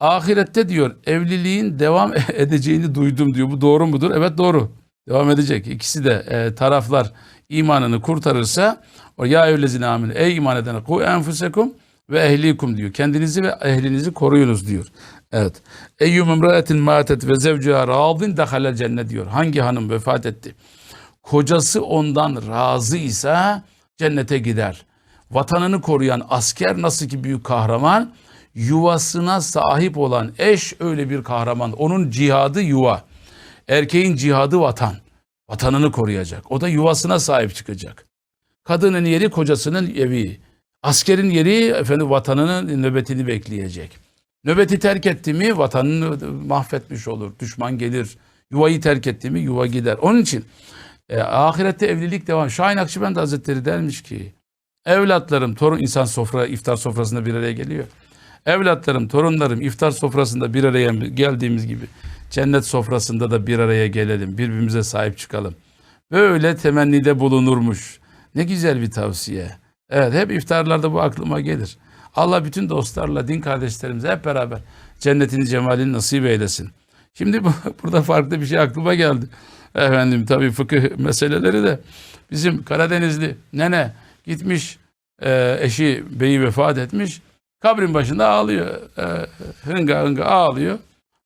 ahirette diyor evliliğin devam edeceğini duydum diyor. Bu doğru mudur? Evet doğru. Devam edecek. İkisi de e, taraflar imanını kurtarırsa o ya evlezine amin ey iman edene ku enfusekum ve ehlikum diyor. Kendinizi ve ehlinizi koruyunuz diyor. Evet. Eyyum imraatin matet ve zevcuha radin dehale cennet diyor. Hangi hanım vefat etti? Kocası ondan razı ise cennete gider. Vatanını koruyan asker nasıl ki büyük kahraman, yuvasına sahip olan eş öyle bir kahraman. Onun cihadı yuva. Erkeğin cihadı vatan. Vatanını koruyacak. O da yuvasına sahip çıkacak. Kadının yeri kocasının evi. Askerin yeri efendim vatanının nöbetini bekleyecek. Nöbeti terk etti mi vatanını mahvetmiş olur. Düşman gelir. Yuvayı terk etti mi yuva gider. Onun için e, ahirette evlilik devam. Şahin Akçıbend Hazretleri dermiş ki evlatlarım torun insan sofra iftar sofrasında bir araya geliyor. Evlatlarım, torunlarım iftar sofrasında bir araya geldiğimiz gibi cennet sofrasında da bir araya gelelim. Birbirimize sahip çıkalım. Böyle temennide bulunurmuş. Ne güzel bir tavsiye. Evet hep iftarlarda bu aklıma gelir. Allah bütün dostlarla, din kardeşlerimize hep beraber cennetini cemalini nasip eylesin. Şimdi bu, burada farklı bir şey aklıma geldi. Efendim tabii fıkıh meseleleri de bizim Karadenizli nene gitmiş e, eşi beyi vefat etmiş. Kabrin başında ağlıyor. E, hınga hınga ağlıyor.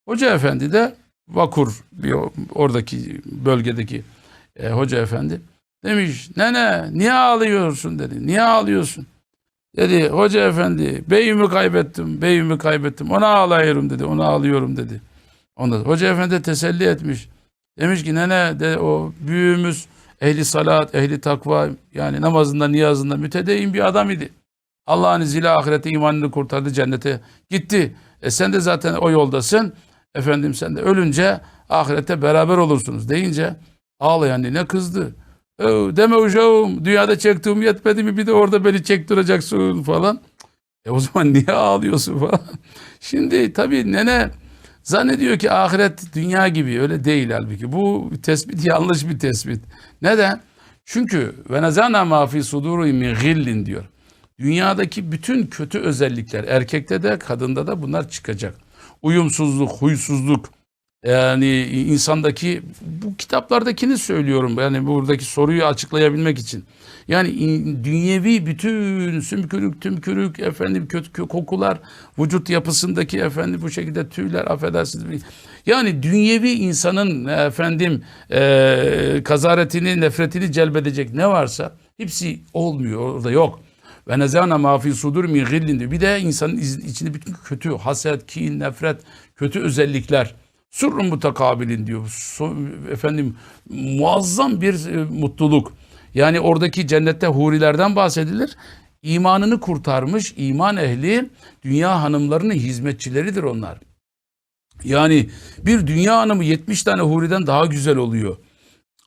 Hoca efendi de vakur bir oradaki bölgedeki e, hoca efendi demiş nene niye ağlıyorsun dedi. Niye ağlıyorsun? Dedi hoca efendi beyimi kaybettim beyimi kaybettim ona ağlıyorum dedi ona ağlıyorum dedi. Onda hoca efendi teselli etmiş. Demiş ki nene de o büyüğümüz ehli salat ehli takva yani namazında niyazında mütedeyyin bir adam idi. Allah'ın izniyle ahirete imanını kurtardı cennete gitti. E sen de zaten o yoldasın. Efendim sen de ölünce ahirette beraber olursunuz deyince ağlayan nene kızdı. "Ee, deme uşağım dünyada çektiğim yetmedi mi bir de orada beni çektiracaksın falan. E o zaman niye ağlıyorsun falan. Şimdi tabii nene zannediyor ki ahiret dünya gibi öyle değil halbuki. Bu tespit yanlış bir tespit. Neden? Çünkü ve nezana ma fi min gillin diyor. Dünyadaki bütün kötü özellikler erkekte de kadında da bunlar çıkacak. Uyumsuzluk, huysuzluk, yani insandaki bu kitaplardakini söylüyorum. Yani buradaki soruyu açıklayabilmek için. Yani dünyevi bütün sümkürük, tümkürük, efendim kötü kö- kokular, vücut yapısındaki efendim bu şekilde tüyler affedersiniz. Yani dünyevi insanın efendim e, kazaretini, nefretini celbedecek ne varsa hepsi olmuyor orada yok. Ve nezana ma fi sudur min gillin diyor. Bir de insanın içinde bütün kötü haset, kin, nefret, kötü özellikler. Surrun mutakabilin diyor. Efendim muazzam bir e, mutluluk. Yani oradaki cennette hurilerden bahsedilir. İmanını kurtarmış iman ehli dünya hanımlarının hizmetçileridir onlar. Yani bir dünya hanımı 70 tane huriden daha güzel oluyor.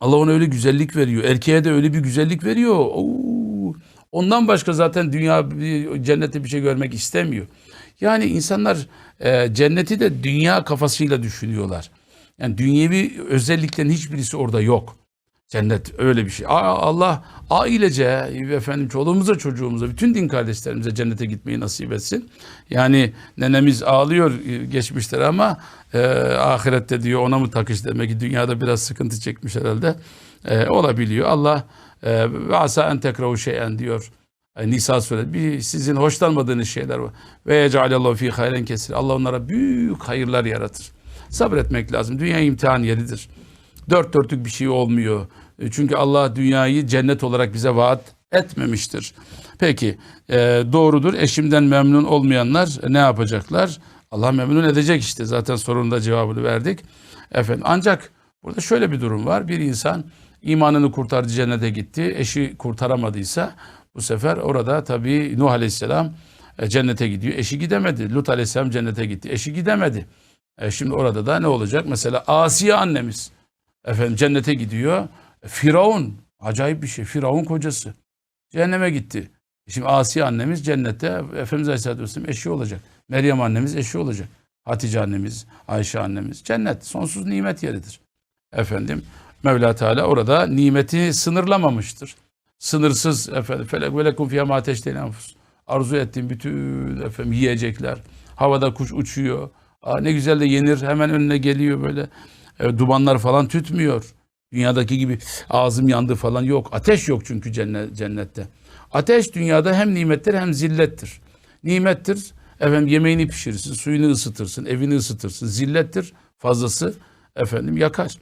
Allah ona öyle güzellik veriyor. Erkeğe de öyle bir güzellik veriyor. Oo, ondan başka zaten dünya cennette bir şey görmek istemiyor. Yani insanlar e, cenneti de dünya kafasıyla düşünüyorlar. Yani dünyevi özelliklerin hiçbirisi orada yok. Cennet öyle bir şey. Allah ailece efendim çoluğumuza çocuğumuza bütün din kardeşlerimize cennete gitmeyi nasip etsin. Yani nenemiz ağlıyor e, geçmişler ama e, ahirette diyor ona mı takış demek ki dünyada biraz sıkıntı çekmiş herhalde. E, olabiliyor. Allah e, ve asa en tekrahu şeyen diyor. E, Nisa suresi bir sizin hoşlanmadığınız şeyler var. Ve yecealallahu fi hayren kesir. Allah onlara büyük hayırlar yaratır. Sabretmek lazım. Dünya imtihan yeridir dört dörtlük bir şey olmuyor. E, Çünkü Allah dünyayı cennet olarak bize vaat etmemiştir. Peki doğrudur eşimden memnun olmayanlar ne yapacaklar? Allah memnun edecek işte zaten sorunun da cevabını verdik. Efendim ancak burada şöyle bir durum var. Bir insan imanını kurtardı cennete gitti. Eşi kurtaramadıysa bu sefer orada tabii Nuh Aleyhisselam e, cennete gidiyor. Eşi gidemedi. Lut Aleyhisselam cennete gitti. Eşi gidemedi. E, şimdi orada da ne olacak? Mesela Asiye annemiz efendim cennete gidiyor. Firavun acayip bir şey. Firavun kocası cehenneme gitti. Şimdi Asiye annemiz cennette Efendimiz Aleyhisselatü Vesselam eşi olacak. Meryem annemiz eşi olacak. Hatice annemiz, Ayşe annemiz. Cennet sonsuz nimet yeridir. Efendim Mevla Teala orada nimeti sınırlamamıştır. Sınırsız efendim felek ve lekum fiyema ateşteyn enfus. Arzu ettiğim bütün efendim yiyecekler, Havada kuş uçuyor. Aa, ne güzel de yenir. Hemen önüne geliyor böyle. E, dumanlar falan tütmüyor. Dünyadaki gibi ağzım yandı falan yok. Ateş yok çünkü cennet, cennette. Ateş dünyada hem nimettir hem zillettir. Nimettir efendim yemeğini pişirirsin, suyunu ısıtırsın, evini ısıtırsın. Zillettir fazlası efendim yakar.